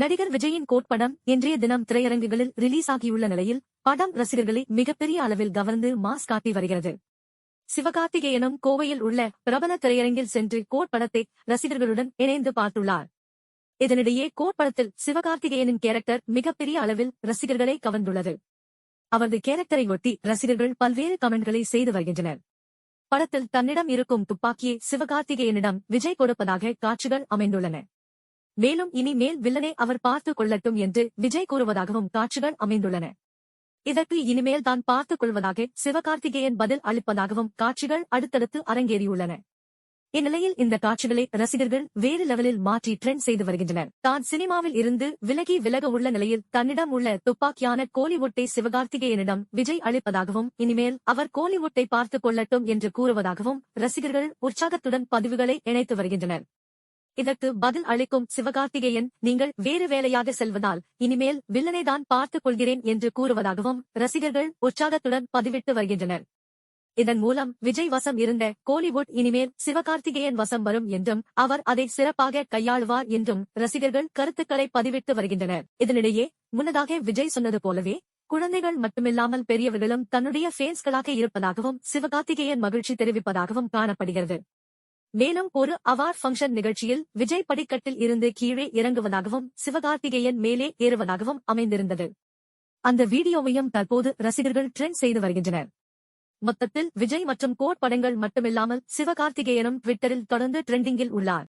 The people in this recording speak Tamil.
நடிகர் விஜயின் கோட் படம் இன்றைய தினம் திரையரங்குகளில் ரிலீஸ் ஆகியுள்ள நிலையில் படம் ரசிகர்களை மிகப்பெரிய அளவில் கவர்ந்து மாஸ் காட்டி வருகிறது. சிவகார்த்திகேயனும் கோவையில் உள்ள பிரபல திரையரங்கில் சென்று கோட் படத்தை ரசிகர்களுடன் இணைந்து பார்த்துள்ளார். இதனிடையே கோட் படத்தில் சிவகார்த்திகேயனின் கேரக்டர் மிகப்பெரிய அளவில் ரசிகர்களை கவர்ந்துள்ளது. அவரது கேரக்டரை ஒட்டி ரசிகர்கள் பல்வேறு கமெண்ட்களை செய்து வருகின்றனர். படத்தில் தன்னிடம் இருக்கும் துப்பாக்கியை சிவகார்த்திகேயனிடம் விஜய் கொடுப்பதாக காட்சிகள் அமைந்துள்ளன. மேலும் இனிமேல் வில்லனை அவர் பார்த்துக் கொள்ளட்டும் என்று விஜய் கூறுவதாகவும் காட்சிகள் அமைந்துள்ளன. இதற்கு இனிமேல் தான் பார்த்துக் கொள்வதாக சிவகார்த்திகேயன் பதில் அளிப்பதாகவும் காட்சிகள் அடுத்தடுத்து அரங்கேறியுள்ளன. இந்நிலையில் இந்த காட்சிகளை ரசிகர்கள் வேறு லெவலில் மாற்றி ட்ரெண்ட் செய்து வருகின்றனர். தான் சினிமாவில் இருந்து விலகி விலக உள்ள நிலையில் தன்னிடம் உள்ள துப்பாக்கியான கோலிவுட்டை சிவகார்த்திகேயனிடம் விஜய் அளிப்பதாகவும் இனிமேல் அவர் கோலிவுட்டை பார்த்துக் கொள்ளட்டும் என்று கூறுவதாகவும் ரசிகர்கள் உற்சாகத்துடன் பதிவுகளை இணைத்து வருகின்றனர். இதற்கு பதில் அளிக்கும் சிவகார்த்திகேயன் நீங்கள் வேறு வேலையாக செல்வதால் இனிமேல் வில்லனை தான் பார்த்துக் கொள்கிறேன் என்று கூறுவதாகவும் ரசிகர்கள் உற்சாகத்துடன் பதிவிட்டு வருகின்றனர். இதன் மூலம் விஜய் வசம் இருந்த கோலிவுட் இனிமேல் சிவகார்த்திகேயன் வசம் வரும் என்றும் அவர் அதை சிறப்பாக கையாளுவார் என்றும் ரசிகர்கள் கருத்துக்களை பதிவிட்டு வருகின்றனர். இதனிடையே முன்னதாக விஜய் சொன்னது போலவே குழந்தைகள் மட்டுமில்லாமல் பெரியவர்களும் தன்னுடைய ஃபேன்ஸ்களாக இருப்பதாகவும் சிவகார்த்திகேயன் மகிழ்ச்சி தெரிவிப்பதாகவும் காணப்படுகிறது. மேலும் ஒரு அவார்ட் ஃபங்க்ஷன் நிகழ்ச்சியில் விஜய் படிக்கட்டில் இருந்து கீழே இறங்குவதாகவும் சிவகார்த்திகேயன் மேலே ஏறுவதாகவும் அமைந்திருந்தது. அந்த வீடியோவையும் தற்போது ரசிகர்கள் ட்ரெண்ட் செய்து வருகின்றனர். மொத்தத்தில் விஜய் மற்றும் கோட் படங்கள் மட்டுமில்லாமல் சிவகார்த்திகேயனும் ட்விட்டரில் தொடர்ந்து ட்ரெண்டிங்கில் உள்ளார்.